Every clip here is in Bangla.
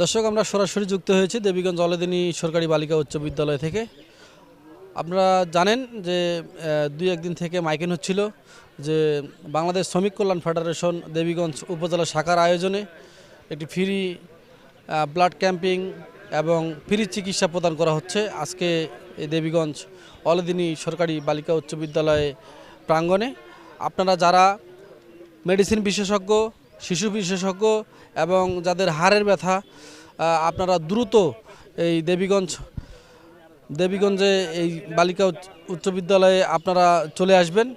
দর্শক, আমরা সরাসরি যুক্ত হয়েছি দেবীগঞ্জ অলদিনী সরকারি বালিকা উচ্চ বিদ্যালয় থেকে। আপনারা জানেন যে দুই একদিন থেকে মাইকিং হচ্ছিল যে, বাংলাদেশ শ্রমিক কল্যাণ ফেডারেশন দেবীগঞ্জ উপজেলা শাখার আয়োজনে একটি ফ্রি ব্লাড ক্যাম্পিং এবং ফ্রি চিকিৎসা প্রদান করা হচ্ছে। আজকে এই দেবীগঞ্জ অলদিনী সরকারি বালিকা উচ্চ বিদ্যালয়ে প্রাঙ্গণে। আপনারা যারা মেডিসিন বিশেষজ্ঞ শিশু বিশেষজ্ঞ এবং যাদের হাড়ের ব্যথা আপনারা দ্রুত এই দেবীগঞ্জ, দেবীগঞ্জে এই বালিকা উচ্চ- বিদ্যালয়ে আপনারা চলে আসবেন।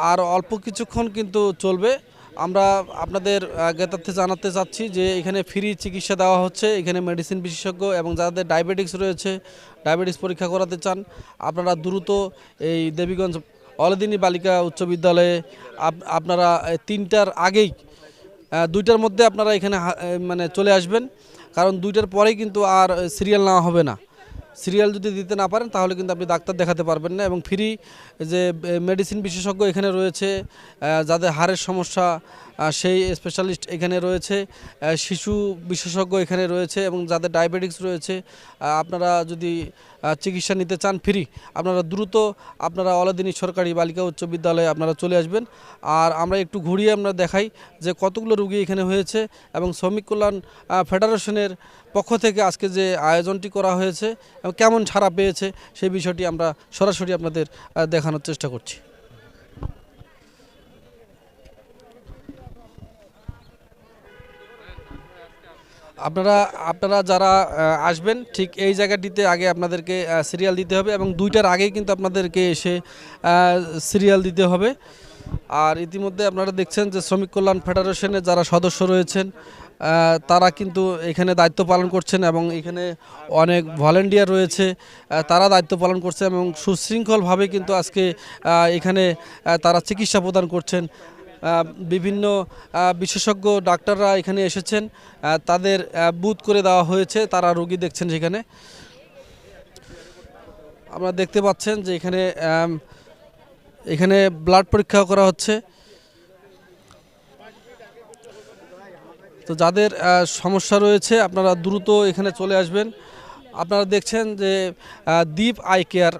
আর অল্প কিছুক্ষণ কিন্তু চলবে। আমরা আপনাদের জ্ঞাতার্থে জানাতে চাচ্ছি যে এখানে ফ্রি চিকিৎসা দেওয়া হচ্ছে। এখানে মেডিসিন বিশেষজ্ঞ এবং যাদের ডায়াবেটিক্স রয়েছে, ডায়াবেটিস পরীক্ষা করাতে চান, আপনারা দ্রুত এই দেবীগঞ্জ, অলদিনী বালিকা উচ্চ বিদ্যালয়ে আপ- আপনারা তিনটার আগেই দুইটার মধ্যে আপনারা এখানে মানে চলে আসবেন। কারণ দুইটার পরেই কিন্তু আর সিরিয়াল নেওয়া হবে না। সিরিয়াল যদি দিতে না পারেন, তাহলে কিন্তু আপনি ডাক্তার দেখাতে পারবেন না এবং ফ্রি যে মেডিসিন বিশেষজ্ঞ এখানে রয়েছে যাদের হাড়ের সমস্যা সেই স্পেশালিস্ট এখানে রয়েছে শিশু বিশেষজ্ঞ এখানে রয়েছে এবং যাদের ডায়াবেটিক্স রয়েছে আপনারা যদি চিকিৎসা নিতে চান ফ্রি আপনারা দ্রুত আপনারা অলাদিনী সরকারি বালিকা উচ্চ বিদ্যালয়ে আপনারা চলে আসবেন। আর আমরা একটু ঘুরিয়ে আমরা দেখাই যে কতগুলো রুগী এখানে হয়েছে এবং শ্রমিক কল্যাণ ফেডারেশনের পক্ষ থেকে আজকে যে আয়োজনটি করা হয়েছে এবং কেমন ছাড়া পেয়েছে, সেই বিষয়টি আমরা সরাসরি আপনাদের দেখানোর চেষ্টা করছি। আপনারা আপনারা যারা আসবেন, ঠিক এই জায়গাটিতে আগে আপনাদেরকে সিরিয়াল দিতে হবে এবং দুইটার আগেই কিন্তু আপনাদেরকে এসে সিরিয়াল দিতে হবে। আর ইতিমধ্যে আপনারা দেখছেন যে শ্রমিক কল্যাণ ফেডারেশনের যারা সদস্য রয়েছেন তারা কিন্তু এখানে দায়িত্ব পালন করছেন এবং এখানে অনেক ভলেন্টিয়ার রয়েছে তারা দায়িত্ব পালন করছে এবং সুশৃঙ্খলভাবে কিন্তু আজকে এখানে তারা চিকিৎসা প্রদান করছেন। বিভিন্ন বিশেষজ্ঞ ডাক্তাররা এখানে এসেছেন। তাদের বুথ করে দেওয়া হয়েছে। তারা রোগী দেখছেন সেখানে। আপনারা দেখতে পাচ্ছেন যে এখানে এখানে ব্লাড পরীক্ষা করা হচ্ছে। তো যাদের সমস্যা রয়েছে, আপনারা দ্রুত এখানে চলে আসবেন। আপনারা দেখছেন যে Deep eye care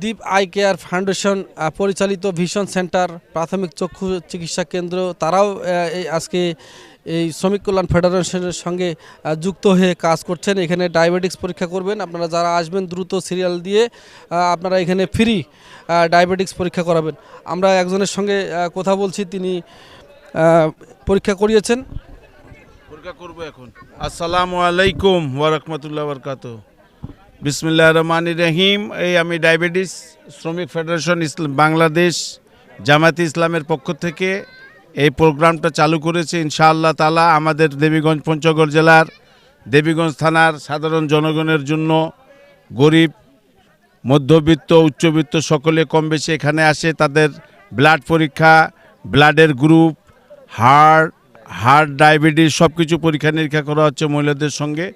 Deep eye care foundation পরিচালিত ভিশন সেন্টার প্রাথমিক চক্ষু চিকিৎসা কেন্দ্র, তারাও আজকে এই শ্রমিক কল্যাণ ফেডারেশনের সঙ্গে যুক্ত হয়ে কাজ করছেন। এখানে ডায়াবেটিক্স পরীক্ষা করবেন। আপনারা যারা আসবেন, দ্রুত সিরিয়াল দিয়ে আপনারা এখানে ফ্রি ডায়াবেটিক্স পরীক্ষা করাবেন। আমরা একজনের সঙ্গে কথা বলছি। তিনি পরীক্ষা করিয়েছেন। পরীক্ষা করব এখন। আসসালামু আলাইকুম ওয়ারহমতুল্লাহ বরকাত বিসমিল্লাহ রহমান রহিম। এই আমি ডায়াবেটিস শ্রমিক ফেডারেশন ইসলাম, বাংলাদেশ জামায়াতে ইসলামের পক্ষ থেকে এই প্রোগ্রামটা চালু করেছে। ইনশাআল্লাহ তালা আমাদের দেবীগঞ্জ, পঞ্চগড় জেলার দেবীগঞ্জ থানার সাধারণ জনগণের জন্য গরিব, মধ্যবিত্ত, উচ্চবিত্ত সকলে কম বেশি এখানে আসে। তাদের ব্লাড পরীক্ষা, ব্লাডের গ্রুপ হার্ট হার্ট ডায়াবেটিস সব কিছু পরীক্ষা নিরীক্ষা করা হচ্ছে মহিলাদের সঙ্গে।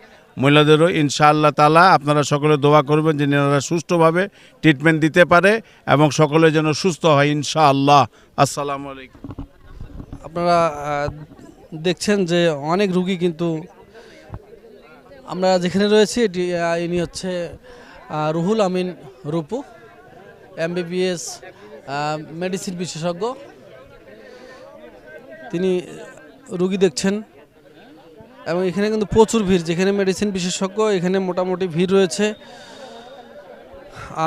মহিলাদেরও ইনশাআল্লাহ তালা আপনারা সকলে দোয়া করবেন যে এনারা সুষ্ঠুভাবে ট্রিটমেন্ট দিতে পারে এবং সকলে যেন সুস্থ হয় ইনশাআল্লাহ। আসসালামু আলাইকুম। আপনারা দেখছেন যে অনেক রুগী কিন্তু আমরা যেখানে রয়েছি, এটি ইনি হচ্ছে রুহুল আমিন রূপু, এমবিবিএস মেডিসিন বিশেষজ্ঞ। তিনি রুগী দেখছেন। এবং এখানে কিন্তু প্রচুর ভিড়। যেখানে মেডিসিন বিশেষজ্ঞ, এখানে মোটামুটি ভিড় রয়েছে।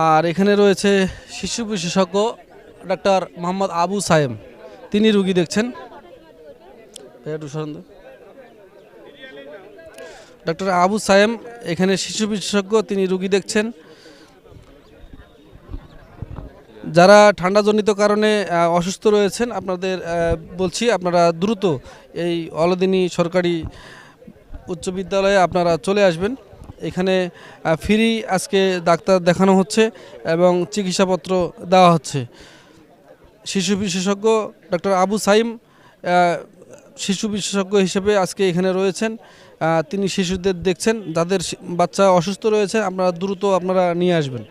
আর এখানে রয়েছে শিশু বিশেষজ্ঞ ডাক্তার মোহাম্মদ আবু সায়েম। তিনি রুগী দেখছেন। ডক্টর আবু সায়েম, এখানে শিশু বিশেষজ্ঞ, তিনি রুগী দেখছেন। যারা ঠান্ডাজনিত কারণে অসুস্থ রয়েছেন, আপনাদের বলছি আপনারা দ্রুত এই অলদিনী সরকারি উচ্চ বিদ্যালয়ে আপনারা চলে আসবেন। এখানে ফ্রি আজকে ডাক্তার দেখানো হচ্ছে এবং চিকিৎসাপত্র দেওয়া হচ্ছে। শিশু বিশেষজ্ঞ ডক্টর আবু সাইম শিশু বিশেষজ্ঞ হিসেবে আজকে এখানে রয়েছেন। তিনি শিশুদের দেখছেন, যাদের বাচ্চা অসুস্থ রয়েছে, আপনারা দ্রুত আপনারা নিয়ে আসবেন।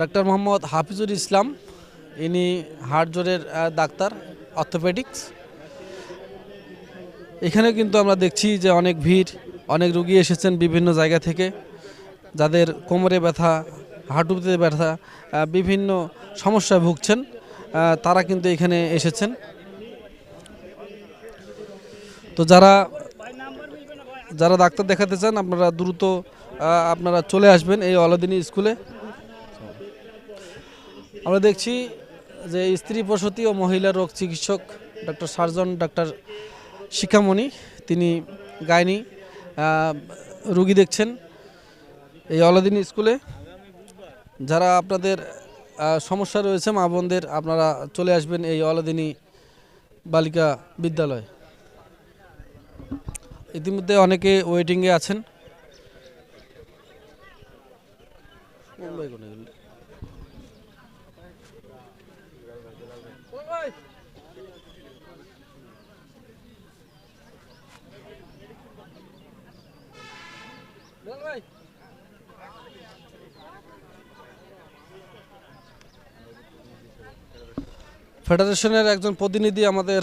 ডাক্তার মোহাম্মদ হাফিজুল ইসলাম ইনি হাড় জোরের ডাক্তার অর্থোপেডিক্স এখানে কিন্তু আমরা দেখছি যে অনেক ভিড়, অনেক রুগী এসেছেন বিভিন্ন জায়গা থেকে, যাদের কোমরে ব্যথা, হাঁটুতে ব্যথা বিভিন্ন সমস্যায় ভুগছেন তারা কিন্তু এখানে এসেছেন। তো যারা যারা ডাক্তার দেখাতে চান, আপনারা দ্রুত আপনারা চলে আসবেন এই অলদিনী স্কুলে। আমরা দেখছি যে স্ত্রী প্রসূতি ও মহিলা রোগ চিকিৎসক ডক্টর সার্জন, ডক্টর শিখামণি, তিনি গাইনি রুগী দেখছেন এই অলদিনী স্কুলে। যারা আপনাদের সমস্যা রয়েছে, মা বোনদের, আপনারা চলে আসবেন এই অলদিনী বালিকা বিদ্যালয়। ইতিমধ্যে অনেকে ওয়েটিংয়ে আছেন। ফেডারেশনের একজন প্রতিনিধি আমাদের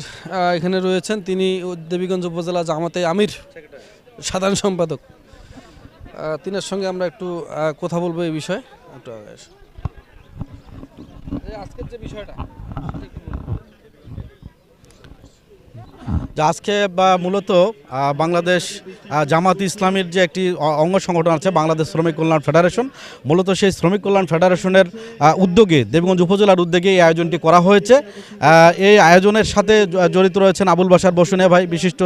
এখানে রয়েছেন। তিনি দেবীগঞ্জ উপজেলা জামাতে আমির, সাধারণ সম্পাদক। তিনার সঙ্গে আমরা একটু কথা বলব এই বিষয়ে। একটু আগে বিষয়টা, আজকে বা মূলত বাংলাদেশ জামাত ইসলামের যে একটি অঙ্গ সংগঠন আছে, বাংলাদেশ শ্রমিক কল্যাণ ফেডারেশন, মূলত সেই শ্রমিক কল্যাণ ফেডারেশনের উদ্যোগে, দেবগঞ্জ উপজেলার উদ্যোগে এই আয়োজনটি করা হয়েছে। এই আয়োজনের সাথে জড়িত রয়েছেন আবুল বাসার বসুনিয়া ভাই, বিশিষ্ট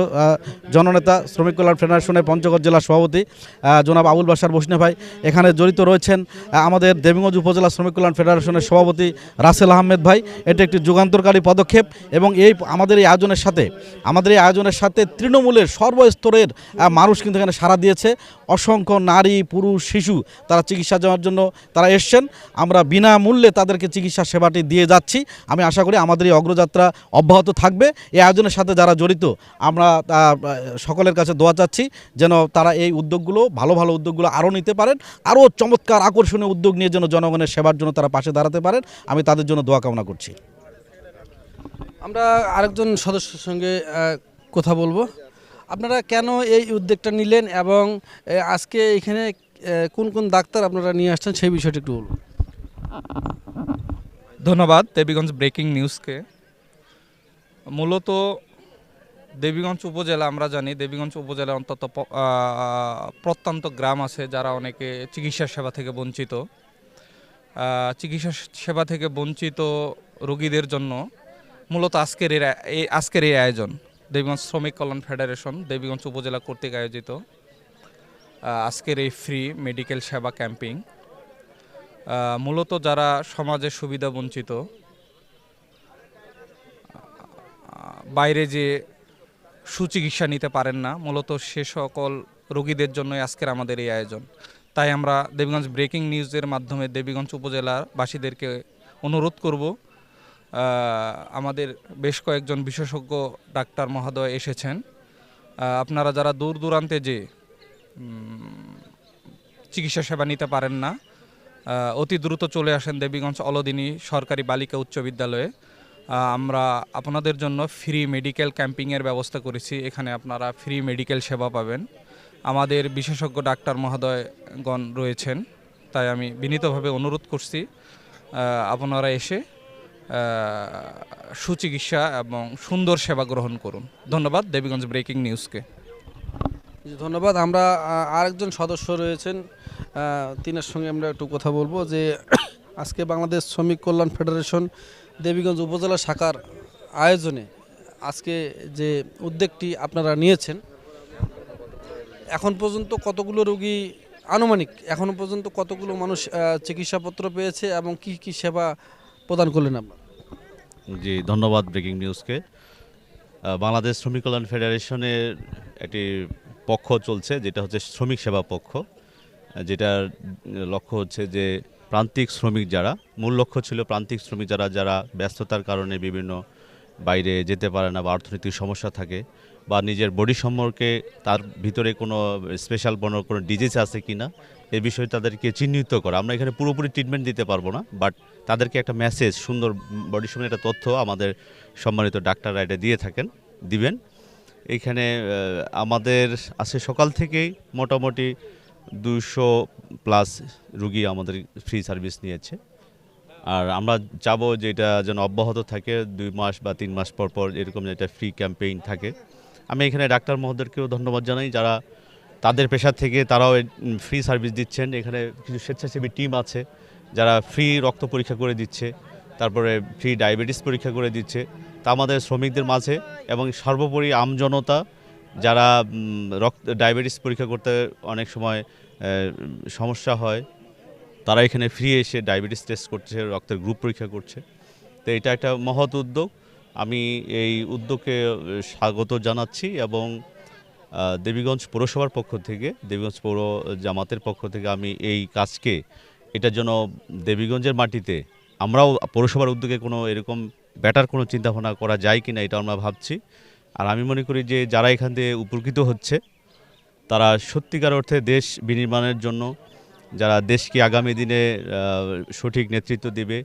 জননেতা, শ্রমিক কল্যাণ ফেডারেশনের পঞ্চগড় জেলা সভাপতি জনাব আবুল বাসার বসুনিয়া ভাই। এখানে জড়িত রয়েছেন আমাদের দেবগঞ্জ উপজেলা শ্রমিক কল্যাণ ফেডারেশনের সভাপতি রাসেল আহমেদ ভাই। এটি একটি যুগান্তরকারী পদক্ষেপ এবং এই আমাদের এই আয়োজনের সাথে, আমাদের এই আয়োজনের সাথে তৃণমূলের সর্বস্তরের মানুষ কিন্তু এখানে সাড়া দিয়েছে। অসংখ্য নারী, পুরুষ, শিশু তারা চিকিৎসা যাওয়ার জন্য তারা এসছেন। আমরা বিনামূল্যে তাদেরকে চিকিৎসা সেবাটি দিয়ে যাচ্ছি। আমি আশা করি আমাদের এই অগ্রযাত্রা অব্যাহত থাকবে। এই আয়োজনের সাথে যারা জড়িত, আমরা সকলের কাছে দোয়া চাচ্ছি যেন তারা এই উদ্যোগগুলো, ভালো ভালো উদ্যোগগুলো আরও নিতে পারেন। আরও চমৎকার, আকর্ষণীয় উদ্যোগ নিয়ে যেন জনগণের সেবার জন্য তারা পাশে দাঁড়াতে পারেন। আমি তাদের জন্য দোয়া কামনা করছি। আমরা আরেকজন সদস্যের সঙ্গে কথা বলব। আপনারা কেন এই উদ্যোগটা নিলেন এবং আজকে এখানে কোন কোন ডাক্তার আপনারা নিয়ে আসছেন সেই বিষয়টি একটু বলুন। ধন্যবাদ দেবীগঞ্জ ব্রেকিং নিউজকে। মূলত দেবীগঞ্জ উপজেলা, আমরা জানি দেবীগঞ্জ উপজেলা অন্তত প্রত্যন্ত গ্রাম আছে যারা অনেকে চিকিৎসা সেবা থেকে বঞ্চিত। চিকিৎসা সেবা থেকে বঞ্চিত রোগীদের জন্য মূলত আজকের এই আজকের এই আয়োজন। দেবীগঞ্জ শ্রমিক কল্যাণ ফেডারেশন দেবীগঞ্জ উপজেলা কর্তৃক আয়োজিত আজকের এই ফ্রি মেডিকেল সেবা ক্যাম্পিং মূলত যারা সমাজের সুবিধা বঞ্চিত বাইরে যে সুচিকিৎসা নিতে পারেন না, মূলত সে সকল রোগীদের জন্যই আজকের আমাদের এই আয়োজন। তাই আমরা দেবীগঞ্জ ব্রেকিং নিউজের মাধ্যমে দেবীগঞ্জ উপজেলার বাসীদেরকে অনুরোধ করব আমাদের বেশ কয়েকজন বিশেষজ্ঞ ডাক্তার মহোদয় এসেছেন। আপনারা যারা দূর দূরান্তে যে চিকিৎসা সেবা নিতে পারেন না অতি দ্রুত চলে আসেন দেবীগঞ্জ অলদিনী সরকারি বালিকা উচ্চ বিদ্যালয়ে। আমরা আপনাদের জন্য ফ্রি মেডিকেল ক্যাম্পিংয়ের ব্যবস্থা করেছি। এখানে আপনারা ফ্রি মেডিকেল সেবা পাবেন। আমাদের বিশেষজ্ঞ ডাক্তার মহোদয়গণ রয়েছেন। তাই আমি বিনীতভাবে অনুরোধ করছি আপনারা এসে সুচিকিৎসা এবং সুন্দর সেবা গ্রহণ করুন। ধন্যবাদ দেবীগঞ্জ ব্রেকিং নিউজকে। ধন্যবাদ। আমরা আরেকজন সদস্য রয়েছেন। তিনার সঙ্গে আমরা একটু কথা বলব যে আজকে বাংলাদেশ শ্রমিক কল্যাণ ফেডারেশন দেবীগঞ্জ উপজেলা শাখার আয়োজনে আজকে যে উদ্যোগটি আপনারা নিয়েছেন, এখন পর্যন্ত কতগুলো রোগী আনুমানিক, এখনও পর্যন্ত কতগুলো মানুষ চিকিৎসাপত্র পেয়েছে এবং কি কি সেবা প্রদান করলেন আপনারা? জি, ধন্যবাদ ব্রেকিং নিউজকে। বাংলাদেশ শ্রমিক কল্যাণ ফেডারেশনের একটি পক্ষ চলছে, যেটা হচ্ছে শ্রমিক সেবা পক্ষ। যেটার লক্ষ্য হচ্ছে যে প্রান্তিক শ্রমিক যারা, মূল লক্ষ্য ছিল প্রান্তিক শ্রমিক যারা যারা ব্যস্ততার কারণে বিভিন্ন বাইরে যেতে পারে না বা অর্থনৈতিক সমস্যা থাকে বা নিজের বডি সম্পর্কে তার ভিতরে কোনো স্পেশাল কোনো কোনো ডিজিজ আছে কি না এ বিষয়ে তাদেরকে চিহ্নিত করা। আমরা এখানে পুরোপুরি ট্রিটমেন্ট দিতে পারব না বাট তাদেরকে একটা মেসেজ সুন্দর বডি সম্বন্ধে একটা তথ্য আমাদের সম্মানিত ডাক্তাররা এটা দিয়ে থাকেন দিবেন। এইখানে আহ, আমাদের আছে সকাল থেকেই মোটামুটি দুশো প্লাস রুগী আমাদের ফ্রি সার্ভিস নিয়েছে। আর আমরা চাবো যে এটা যেন অব্যাহত থাকে দুই মাস বা তিন মাস পর পর এরকম একটা ফ্রি ক্যাম্পেইন থাকে। আমি এখানে ডাক্তার মহোদয়কেও ধন্যবাদ জানাই যারা তাদের পেশা থেকে তারাও ফ্রি সার্ভিস দিচ্ছেন। এখানে কিছু স্বেচ্ছাসেবী টিম আছে যারা ফ্রি রক্ত পরীক্ষা করে দিচ্ছে, তারপরে ফ্রি ডায়াবেটিস পরীক্ষা করে দিচ্ছে, তা আমাদের শ্রমিকদের মাঝে এবং সর্বোপরি আমজনতা যারা রক্ত ডায়াবেটিস পরীক্ষা করতে অনেক সময় সমস্যা হয়, তারা এখানে ফ্রি এসে ডায়াবেটিস টেস্ট করছে, রক্তের গ্রুপ পরীক্ষা করছে। তো এটা একটা মহৎ উদ্যোগ। আমি এই উদ্যোগকে স্বাগত জানাচ্ছি এবং দেবীগঞ্জ পৌরসভার পক্ষ থেকে, দেবীগঞ্জ পৌর জামাতের পক্ষ থেকে আমি এই কাজকে এটার জন্য দেবীগঞ্জের মাটিতে আমরাও পৌরসভার উদ্যোগে কোনো এরকম ব্যাটার কোনো চিন্তাভাবনা করা যায় কি না এটা আমরা ভাবছি। আর আমি মনে করি যে যারা এখান থেকে উপকৃত হচ্ছে, তারা সত্যিকার অর্থে দেশ বিনির্মাণের জন্য, যারা দেশকে আগামী দিনে সঠিক নেতৃত্ব দেবে,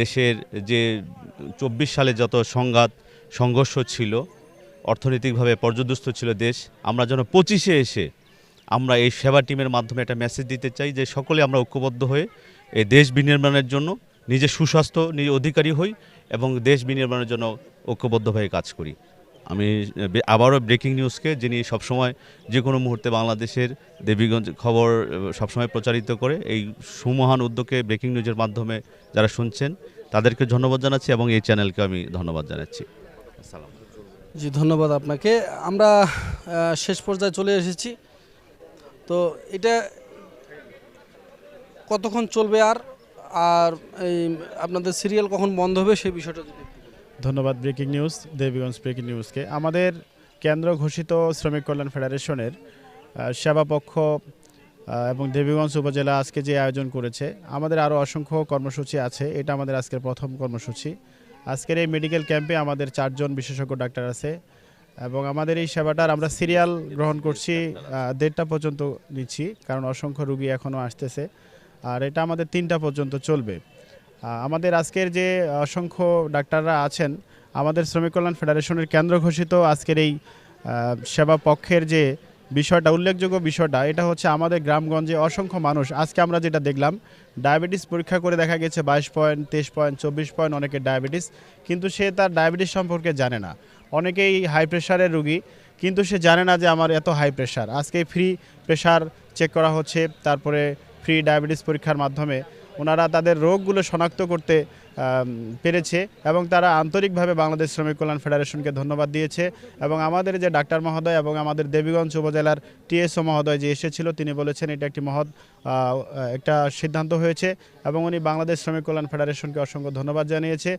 দেশের যে চব্বিশ সালে যত সংঘাত, সংঘর্ষ ছিল, অর্থনৈতিকভাবে পর্যদস্ত ছিল দেশ, আমরা যেন পঁচিশে এসে আমরা এই সেবা টিমের মাধ্যমে একটা মেসেজ দিতে চাই যে সকলে আমরা ঐক্যবদ্ধ হয়ে এই দেশ বিনির্মাণের জন্য নিজে সুস্বাস্থ্য, নিজে অধিকারী হই এবং দেশ বিনির্মাণের জন্য ঐক্যবদ্ধ হয়ে কাজ করি। আমি আবারও ব্রেকিং নিউজকে যিনি সবসময় যে কোনো মুহূর্তে বাংলাদেশের দেবীগঞ্জ খবর সবসময় প্রচারিত করে, এই সুমহান উদ্যোগে ব্রেকিং নিউজের মাধ্যমে যারা শুনছেন, তাদেরকে ধন্যবাদ জানাচ্ছি এবং এই চ্যানেলকে আমি ধন্যবাদ জানাচ্ছি। আসসালাম জি, ধন্যবাদ আপনাকে। আমরা শেষ পর্যায়ে চলে এসেছি। তো এটা কতক্ষণ চলবে আর আর এই আপনাদের সিরিয়াল কখন বন্ধ হবে সেই বিষয়টা যদি ধন্যবাদ ব্রেকিং নিউজ দেবীগঞ্জ ব্রেকিং নিউজকে। আমাদের কেন্দ্র ঘোষিত শ্রমিক কল্যাণ ফেডারেশনের আহ, সেবা পক্ষ এবং দেবীগঞ্জ উপজেলা আজকে যে আয়োজন করেছে আমাদের আরও অসংখ্য কর্মসূচি আছে। এটা আমাদের আজকের প্রথম কর্মসূচি। আজকের এই মেডিকেল ক্যাম্পে আমাদের চারজন বিশেষজ্ঞ ডাক্তার আছে। এবং আমাদের এই সেবাটার আমরা সিরিয়াল গ্রহণ করছি দেড়টা পর্যন্ত নিচ্ছি, কারণ অসংখ্য রুগী এখনও আসতেছে। আর এটা আমাদের তিনটা পর্যন্ত চলবে। আমাদের আজকের যে অসংখ্য ডাক্তাররা আছেন, আমাদের শ্রমিক কল্যাণ ফেডারেশনের কেন্দ্র ঘোষিত আজকের এই সেবা পক্ষের যে বিষয়টা, উল্লেখযোগ্য বিষয়টা, এটা হচ্ছে আমাদের গ্রামগঞ্জে অসংখ্য মানুষ। আজকে আমরা যেটা দেখলাম, ডায়াবেটিস পরীক্ষা করে দেখা গেছে বাইশ পয়েন্ট, তেইশ পয়েন্ট, চব্বিশ পয়েন্ট অনেকের ডায়াবেটিস, কিন্তু সে তার ডায়াবেটিস সম্পর্কে জানে না। অনেকেই হাই প্রেশারের রুগী, কিন্তু সে জানে না যে আমার এত হাই প্রেশার আজকে ফ্রি প্রেশার চেক করা হচ্ছে, তারপরে ফ্রি ডায়াবেটিস পরীক্ষার মাধ্যমে। ওনারা তাদের রোগগুলো শনাক্ত করতে পেরেছে এবং তারা আন্তরিকভাবে বাংলাদেশ শ্রমিক কল্যাণ ফেডারেশনকে ধন্যবাদ দিয়েছে এবং আমাদের যে ডাক্তার মহোদয় এবং আমাদের দেবীগঞ্জ উপজেলার টিএসও মহোদয় যে এসেছিল, তিনি বলেছেন এটা একটি মহৎ একটা সিদ্ধান্ত হয়েছে এবং উনি বাংলাদেশ শ্রমিক কল্যাণ ফেডারেশনকে অসংখ্য ধন্যবাদ জানিয়েছে।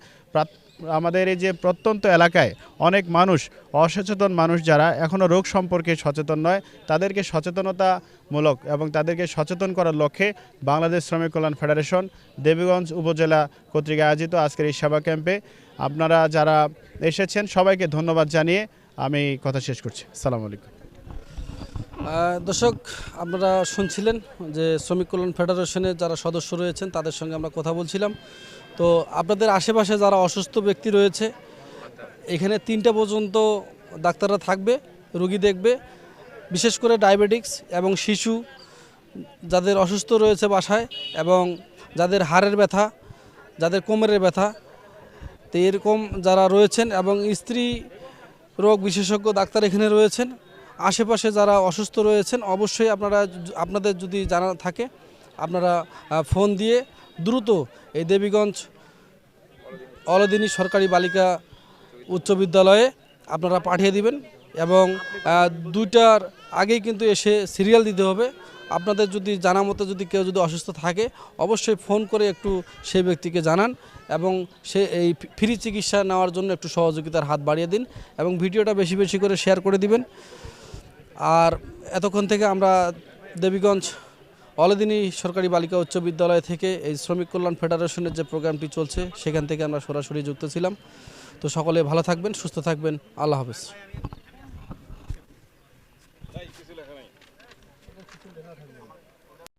আমাদের এই যে প্রত্যন্ত এলাকায় অনেক মানুষ, অসচেতন মানুষ যারা এখনও রোগ সম্পর্কে সচেতন নয়, তাদেরকে সচেতনতামূলক এবং তাদেরকে সচেতন করার লক্ষ্যে বাংলাদেশ শ্রমিক কল্যাণ ফেডারেশন দেবীগঞ্জ উপজেলা কর্তৃক আয়োজিত আজকের এই সেবা ক্যাম্পে আপনারা যারা এসেছেন সবাইকে ধন্যবাদ জানিয়ে আমি কথা শেষ করছি। সালাম আলাইকুম। দর্শক, আপনারা শুনছিলেন যে শ্রমিক কল্যাণ ফেডারেশনের যারা সদস্য রয়েছেন, তাদের সঙ্গে আমরা কথা বলছিলাম। তো আপনাদের আশেপাশে যারা অসুস্থ ব্যক্তি রয়েছে, এখানে তিনটা পর্যন্ত ডাক্তাররা থাকবে, রুগী দেখবে, বিশেষ করে ডায়াবেটিক্স এবং শিশু যাদের অসুস্থ রয়েছে বাসায় এবং যাদের হাড়ের ব্যথা, যাদের কোমরের ব্যথা, তো এরকম যারা রয়েছেন এবং স্ত্রী রোগ বিশেষজ্ঞ ডাক্তার এখানে রয়েছেন, আশেপাশে যারা অসুস্থ রয়েছেন, অবশ্যই আপনারা আপনাদের যদি জানা থাকে, আপনারা ফোন দিয়ে দ্রুত এই দেবীগঞ্জ অলদিনী সরকারি বালিকা উচ্চ বিদ্যালয়ে আপনারা পাঠিয়ে দিবেন এবং দুইটার আগেই কিন্তু এসে সিরিয়াল দিতে হবে। আপনাদের যদি জানা মতো যদি কেউ যদি অসুস্থ থাকে, অবশ্যই ফোন করে একটু সেই ব্যক্তিকে জানান এবং সে এই ফ্রি চিকিৎসা নেওয়ার জন্য একটু সহযোগিতার হাত বাড়িয়ে দিন এবং ভিডিওটা বেশি বেশি করে শেয়ার করে দিবেন। আর এতক্ষণ থেকে আমরা দেবীগঞ্জ অলদিনী সরকারি বালিকা উচ্চ বিদ্যালয় থেকে এই শ্রমিক কল্যাণ ফেডারেশনের যে প্রোগ্রামটি চলছে, সেখান থেকে আমরা সরাসরি যুক্ত ছিলাম। তো সকলে ভালো থাকবেন, সুস্থ থাকবেন। আল্লাহ হাফেজ।